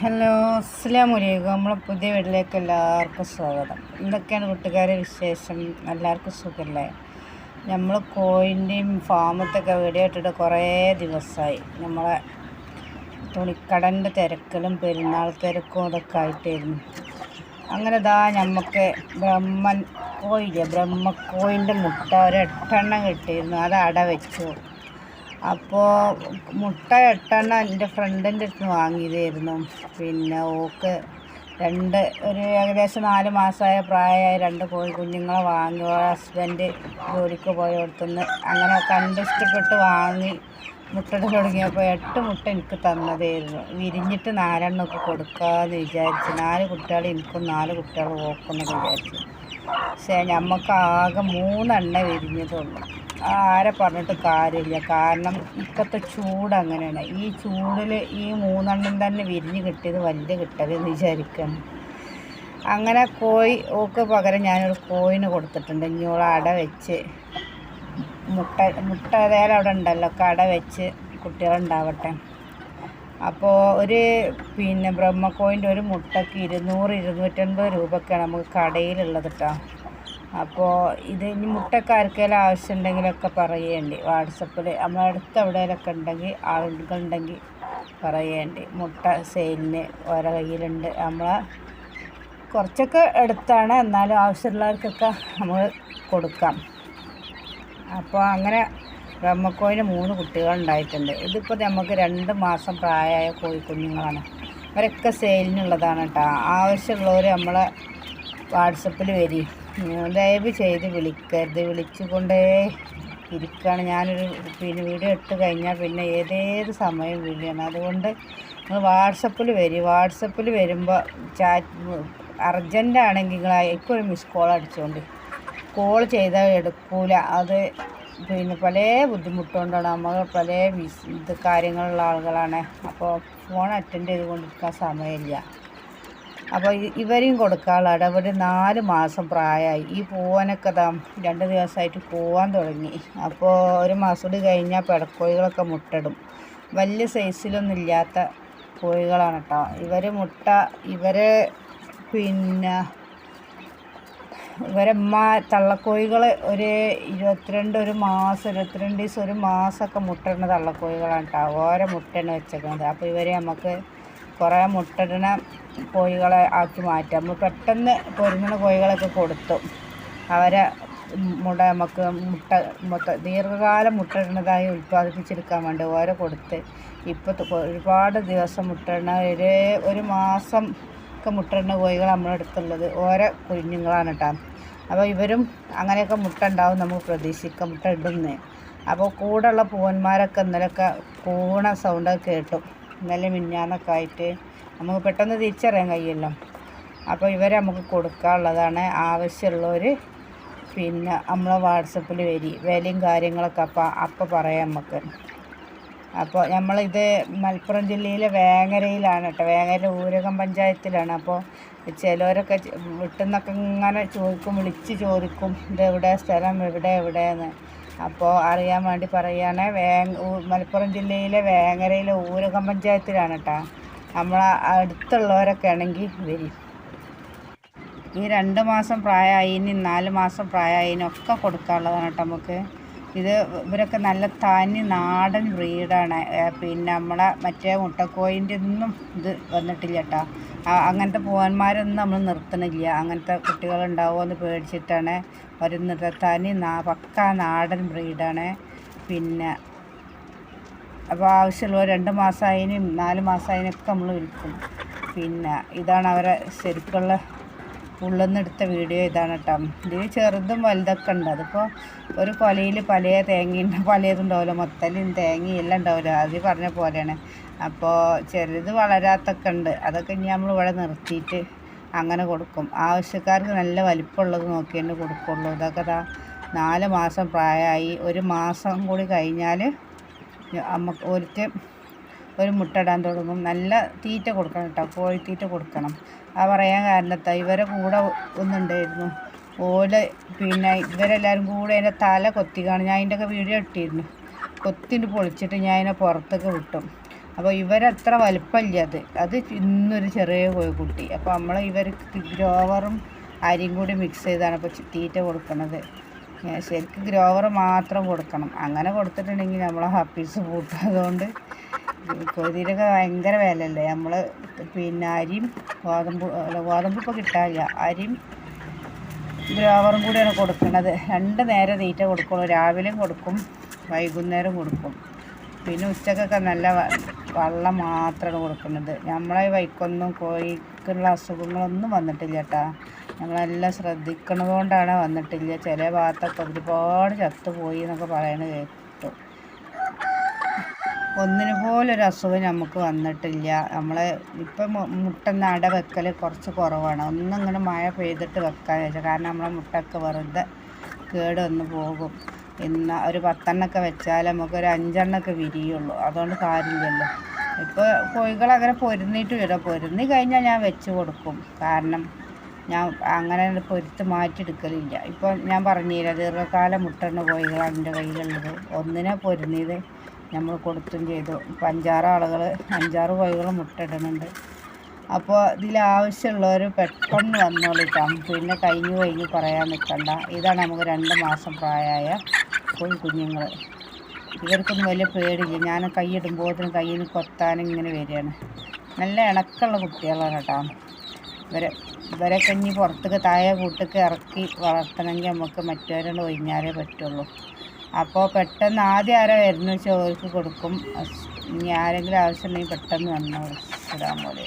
Hello അസ്സാം വലൈക്കും നമ്മളെ പുതിയ വീട്ടിലേക്ക് എല്ലാവർക്കും സ്വാഗതം. എന്തൊക്കെയാണ് കൂട്ടുകാരെ വിശേഷം? എല്ലാവർക്കും സുഖമല്ലേ നമ്മൾ കോയിന്റെയും ഫാമത്തൊക്കെ വീഡിയോ ഇട്ടിട്ട് കുറേ ദിവസമായി നമ്മളെ തുണിക്കടന്റെ തിരക്കലും പെരുന്നാൾ തിരക്കും അതൊക്കെ ആയിട്ടായിരുന്നു. അങ്ങനെ ഇതാ നമുക്ക് ബ്രഹ്മൻ കോയില്ലേ ബ്രഹ്മക്കോയിന്റെ മുട്ട ഒരു എട്ടെണ്ണം കിട്ടിയിരുന്നു. അത് അട വെച്ചു അപ്പോൾ മുട്ട എട്ടെണ്ണം എന്റെ ഫ്രണ്ടിന്റെ അടുത്ത് വാങ്ങിയതായിരുന്നു. പിന്നെ ഓക്ക് രണ്ട് ഒരു ഏകദേശം നാല് മാസമായ പ്രായമായ രണ്ട് കോഴി കുഞ്ഞുങ്ങളെ വാങ്ങി. ഹസ്ബൻഡ് ജോലിക്ക് പോയോടത്തുനിന്ന് അങ്ങനെ കണ്ടിഷ്ടപ്പെട്ട് വാങ്ങി മുട്ട തുടങ്ങിയപ്പോൾ എട്ട് മുട്ട എനിക്ക് തന്നതായിരുന്നു. വിരിഞ്ഞിട്ട് നാലെണ്ണമൊക്കെ കൊടുക്കാമെന്ന് വിചാരിച്ചു. നാല് കുട്ടികൾ എനിക്കും നാല് കുട്ടികൾ ഓക്കുമെന്ന് വിചാരിച്ചു. പക്ഷേ നമുക്ക് ആകെ മൂന്നെണ്ണ വിരിഞ്ഞതുള്ളൂ. ആരെ പറഞ്ഞിട്ട് കാര്യമില്ല. കാരണം ഇപ്പോഴത്തെ ചൂട് അങ്ങനെയാണ്. ഈ ചൂടിൽ ഈ മൂന്നെണ്ണം തന്നെ വിരിഞ്ഞ് കിട്ടിയത് വലിയ കിട്ടലെന്ന് വിചാരിക്കണം. അങ്ങനെ കോഴി ഓക്ക് പകരം ഞാനൊരു കോയിന് കൊടുത്തിട്ടുണ്ട്. ഇഞ്ഞോള അട വെച്ച് മുട്ട മുട്ട ഏതായാലും അവിടെ ഉണ്ടല്ലോ. കട വെച്ച് കുട്ടികളുണ്ടാവട്ടെ. അപ്പോൾ ഒരു പിന്നെ ബ്രഹ്മക്കോയിന്റെ ഒരു മുട്ടയ്ക്ക് ഇരുന്നൂറ് ഇരുന്നൂറ്റൻപത് രൂപയ്ക്കാണ് നമുക്ക് കടയിലുള്ളത് കേട്ടോ അപ്പോൾ ഇത് ഇനി മുട്ടയ്ക്ക് ആർക്കെങ്കിലും ആവശ്യമുണ്ടെങ്കിലൊക്കെ പറയേണ്ടി വാട്സപ്പിൽ നമ്മളെ അടുത്ത് എവിടെയെങ്കിലൊക്കെ ഉണ്ടെങ്കിൽ ആളുകളുണ്ടെങ്കിൽ പറയേണ്ടി മുട്ട സെയിലിന് ഓരോ കയ്യിലുണ്ട്. നമ്മൾ കുറച്ചൊക്കെ എടുത്താണ്. എന്നാലും ആവശ്യമുള്ളവർക്കൊക്കെ നമ്മൾ കൊടുക്കാം. അപ്പോൾ അങ്ങനെ ബ്രഹ്മക്കോയിന് മൂന്ന് കുട്ടികളുണ്ടായിട്ടുണ്ട്. ഇതിപ്പോൾ നമുക്ക് രണ്ട് മാസം പ്രായമായ കോഴിക്കുഞ്ഞുങ്ങളാണ്. അവരൊക്കെ സെയിലിനുള്ളതാണ് കേട്ടോ. ആവശ്യമുള്ളവർ നമ്മളെ വാട്സപ്പിൽ വരി. ദയവ് ചെയ്ത് വിളിക്കരുത്. വിളിച്ചുകൊണ്ടേ ഇരിക്കുകയാണ് ഞാനൊരു പിന്നെ വീഡിയോ ഇട്ട് കഴിഞ്ഞാൽ പിന്നെ ഏതേത് സമയം വീഡിയോയാണ് അതുകൊണ്ട് നിങ്ങൾ വാട്സപ്പിൽ വരി. വാട്സപ്പിൽ വരുമ്പോൾ ചാറ്റ് അർജന്റ് ആണെങ്കിൽ നിങ്ങൾ ഇപ്പോഴും മിസ് കോൾ അടിച്ചുകൊണ്ട് കോൾ ചെയ്താൽ എടുക്കൂല. അത് പിന്നെ പല ബുദ്ധിമുട്ടുകൊണ്ടാണ്. നമ്മൾ പല ഇത് കാര്യങ്ങളുള്ള ആളുകളാണ്. അപ്പോൾ ഫോൺ അറ്റൻഡ് ചെയ്ത് കൊണ്ടിരിക്കാൻ സമയമില്ല. അപ്പോൾ ഇവരെയും അവിടെ അവർ നാല് മാസം പ്രായമായി. ഈ പൂവനൊക്കെ ദാ രണ്ട് ദിവസമായിട്ട് പോവാൻ തുടങ്ങി. അപ്പോൾ ഒരു മാസം കൂടി കഴിഞ്ഞാൽ പിടക്കോഴികളൊക്കെ മുട്ടയിടും വലിയ സൈസിലൊന്നും ഇല്ലാത്ത കോഴികളാണ് കേട്ടോ ഇവർ മുട്ട ഇവരെ പിന്നെ ഇവരമ്മ തള്ളക്കോഴികൾ ഒരു ഇരുപത്തിരണ്ട് ഒരു മാസം ഇരുപത്തിരണ്ട് ദിവസം ഒരു മാസമൊക്കെ മുട്ടയിടുന്ന തള്ളക്കോഴികളാണ് കേട്ടോ ഓരോ മുട്ടയാണ് വെച്ചേക്കുന്നത് അപ്പോൾ ഇവരെ നമുക്ക് കുറേ മുട്ടടണ കോഴികളെ ആക്കി മാറ്റാം. നമ്മൾ പെട്ടെന്ന് പൊരുങ്ങണ കോഴികളൊക്കെ കൊടുത്തു. അവരെ മുട നമുക്ക് മുട്ട മൊത്ത ദീർഘകാലം മുട്ടയിടുന്നതായി ഉൽപ്പാദിപ്പിച്ചെടുക്കാൻ വേണ്ടി ഓരോ കൊടുത്ത് ഇപ്പോൾ ഒരുപാട് ദിവസം മുട്ടയിടുന്ന ഒരു ഒരു മാസം ഒക്കെ മുട്ടയിടുന്ന കോഴികൾ നമ്മുടെ അടുത്തുള്ളത്. ഓരോ കുഞ്ഞുങ്ങളാണ് കേട്ടോ. അപ്പോൾ ഇവരും അങ്ങനെയൊക്കെ മുട്ട ഉണ്ടാവും നമുക്ക് പ്രതീക്ഷിക്കാം മുട്ട ഇടുന്നത് അപ്പോൾ കൂടെയുള്ള പൂവന്മാരൊക്കെ ഇന്നലെയൊക്കെ കൂണ സൗണ്ടൊക്കെ കേട്ടു. ഇന്നലെ മിന്നാന്നൊക്കെ ആയിട്ട് നമുക്ക് പെട്ടെന്ന് തിരിച്ചറിയാൻ കഴിയുമല്ലോ അപ്പോൾ ഇവരെ നമുക്ക് കൊടുക്കാനുള്ളതാണ് ആവശ്യമുള്ളവർ പിന്നെ നമ്മളെ വാട്സപ്പിൽ വരി വിലയും കാര്യങ്ങളൊക്കെ അപ്പം അപ്പം പറയാം നമുക്ക്. അപ്പോൾ നമ്മളിത് മലപ്പുറം ജില്ലയിലെ വേങ്ങരയിലാണ് കേട്ടോ. വേങ്ങര ഊരകം പഞ്ചായത്തിലാണ്. അപ്പോൾ ചിലവരൊക്കെ വിട്ടുന്നൊക്കെ ഇങ്ങനെ ചോദിക്കും വിളിച്ച് ചോദിക്കും ഇത് എവിടെ സ്ഥലം എവിടെ എവിടെയെന്ന് അപ്പോൾ അറിയാൻ വേണ്ടി പറയുകയാണ് വേ മലപ്പുറം ജില്ലയിലെ വേങ്ങരയിലെ ഊരകം പഞ്ചായത്തിലാണ് കേട്ടോ നമ്മൾ അടുത്തുള്ളവരൊക്കെ ആണെങ്കിൽ വരും ഈ രണ്ട് മാസം പ്രായമായിന് നാല് മാസം പ്രായമായിനൊക്കെ കൊടുക്കാനുള്ളതാണ് കേട്ടോ നമുക്ക്. ഇത് ഇവരൊക്കെ നല്ല തനി നാടൻ ബ്രീഡാണ് പിന്നെ നമ്മളെ മറ്റേ മുട്ടക്കോയിന്റെ ഒന്നും ഇത് വന്നിട്ടില്ല കേട്ടോ അങ്ങനത്തെ പൂവന്മാരൊന്നും നമ്മൾ നിർത്തണില്ല. അങ്ങനത്തെ കുട്ടികളുണ്ടാവുമോ എന്ന് പേടിച്ചിട്ടാണ് വരുന്നത് തനി നാ പക്ക നാടൻ ബ്രീഡാണ് പിന്നെ അപ്പോൾ ആവശ്യമുള്ള രണ്ട് മാസമായതിനും നാല് മാസമായതിനൊക്കെ നമ്മൾ വിൽക്കും. പിന്നെ ഇതാണ് അവരെ ശരിക്കുള്ള എടുത്ത വീഡിയോ ഇതാണ് കേട്ടോ ഇതിൽ ചെറുതും വലുതൊക്കെ ഉണ്ട്. അതിപ്പോൾ ഒരു കൊലയിൽ പല തേങ്ങയുണ്ട് പലതും ഉണ്ടാവില്ല മൊത്തലും തേങ്ങയും എല്ലാം ഉണ്ടാവില്ല അത് പറഞ്ഞ പോലെയാണ്. അപ്പോൾ ചെറുത് വളരാത്തൊക്കെ ഉണ്ട്. അതൊക്കെ ഇനി നമ്മൾ ഇവിടെ നിർത്തിയിട്ട് അങ്ങനെ കൊടുക്കും. ആവശ്യക്കാർക്ക് നല്ല വലിപ്പമുള്ളത് നോക്കിയിട്ട് കൊടുക്കുള്ളൂ. ഇതൊക്കെ ദാ നാല് മാസം പ്രായമായി. ഒരു മാസം കൂടി കഴിഞ്ഞാൽ നമുക്ക് ഒരിറ്റ് ഒരു മുട്ട ഇടാൻ തുടങ്ങും. നല്ല തീറ്റ കൊടുക്കണം കേട്ടോ. കോഴിത്തീറ്റ കൊടുക്കണം. ആ പറയാൻ കാരണത്താ ഇവരെ കൂടെ ഒന്നുണ്ടായിരുന്നു ഓൽ പിന്നെ ഇവരെല്ലാവരും കൂടെ അതിന്റെ തല കൊത്തിക്കാണ് ഞാൻ അതിന്റെയൊക്കെ വീഡിയോ ഇട്ടിരുന്നു. കൊത്തിന്റെ പൊളിച്ചിട്ട് ഞാൻ അതിനെ പുറത്തൊക്കെ വിട്ടു. അപ്പോൾ ഇവരത്ര വലിപ്പമില്ല അത്. അത് ഇന്നൊരു ചെറിയ കോഴിക്കുട്ടി. അപ്പോൾ നമ്മൾ ഇവർക്ക് ഗ്രോവറും അരിയും കൂടി മിക്സ് ചെയ്താണ് ഇപ്പോൾ തീറ്റ കൊടുക്കുന്നത് ശരിക്കും ഗ്രോവർ മാത്രം കൊടുക്കണം. അങ്ങനെ കൊടുത്തിട്ടുണ്ടെങ്കിൽ നമ്മളെ ഹാപ്പീസ് പൂട്ടും. അതുകൊണ്ട് കൊതിരൊക്കെ ഭയങ്കര വിലയല്ലേ? നമ്മൾ പിന്നെ അരിയും ഗോതമ്പ് ഗോതമ്പ് ഇപ്പോൾ കിട്ടാനില്ല അരിയും ഗ്രാവറും കൂടിയാണ് കൊടുക്കുന്നത് രണ്ട് നേരം നീറ്റ കൊടുക്കുള്ളൂ. രാവിലെയും കൊടുക്കും വൈകുന്നേരം കൊടുക്കും. പിന്നെ ഉച്ചക്കൊക്കെ നല്ല വെള്ളം മാത്രമാണ് കൊടുക്കുന്നത്. നമ്മളെ വൈക്കൊന്നും കോഴിക്കുള്ള അസുഖങ്ങളൊന്നും വന്നിട്ടില്ല കേട്ടാ നമ്മളെല്ലാം ശ്രദ്ധിക്കണതുകൊണ്ടാണ് വന്നിട്ടില്ല. ചില ഭാഗത്തൊക്കെ ഒരുപാട് ചത്തുപോയി എന്നൊക്കെ പറയണത് കേട്ടു ഒന്നിനു പോലൊരു അസുഖം നമുക്ക് വന്നിട്ടില്ല. നമ്മളെ ഇപ്പം മുട്ട നട വെക്കൽ കുറച്ച് കുറവാണ്. ഒന്നും ഇങ്ങനെ മഴ പെയ്തിട്ട് വെക്കാൻ വെച്ചാൽ കാരണം നമ്മളെ മുട്ടൊക്കെ വെറുതെ കേട് വന്ന് പോകും. ഇന്ന് ഒരു പത്തെണ്ണൊക്കെ വെച്ചാൽ നമുക്കൊരു അഞ്ചെണ്ണൊക്കെ വിരിയുള്ളൂ. അതുകൊണ്ട് കാര്യമില്ലല്ലോ. ഇപ്പോൾ കോഴികളങ്ങനെ പൊരുന്നിട്ട് വരും. പൊരുന്നി കഴിഞ്ഞാൽ ഞാൻ വെച്ച് കൊടുക്കും. കാരണം ഞാൻ അങ്ങനെ പൊരുത്ത് മാറ്റിയെടുക്കലില്ല. ഇപ്പോൾ ഞാൻ പറഞ്ഞില്ല ദീർഘകാല മുട്ടുന്ന കോഴികളാണ് എന്റെ കയ്യിലുള്ളത്. ഒന്നിനെ പൊരുന്നിയത് നമ്മൾ കൊടുത്തും ചെയ്തു. ഇപ്പം അഞ്ചാറ് ആളുകൾ അഞ്ചാറ് കോഴികൾ മുട്ടയിടുന്നുണ്ട്. അപ്പോൾ ഇതിലാവശ്യമുള്ളവർ പെട്ടെന്ന് വന്നോളിക്കാം പിന്നെ കഴിഞ്ഞ് കഴിഞ്ഞ് പറയാൻ നിൽക്കണ്ട ഇതാണ് നമുക്ക് രണ്ട് മാസം പ്രായമായ കോഴി കുഞ്ഞുങ്ങൾ ഇവർക്കൊന്നും വലിയ പേടില്ല ഞാൻ കൈയിടുമ്പോഴത്തേനും കയ്യിൽ നിന്ന് കൊത്താനും ഇങ്ങനെ വരികയാണ്. നല്ല ഇണക്കമുള്ള കുട്ടികളാണ് കേട്ടോ. ഇവരെ ഇവരെ കഞ്ഞി പുറത്തേക്ക് താഴെ കൂട്ടൊക്കെ ഇറക്കി വളർത്തണമെങ്കിൽ നമുക്ക് മറ്റവരോട് ഒഴിഞ്ഞാലേ പറ്റുള്ളൂ. അപ്പോൾ പെട്ടെന്ന് ആദ്യം ആരാ വരുന്നു വെച്ചാൽ കൊടുക്കും. ഇനി ആരെങ്കിലും ആവശ്യമുണ്ടെങ്കിൽ പെട്ടെന്ന് വന്നോളൂ ഇടാൻ പോലെ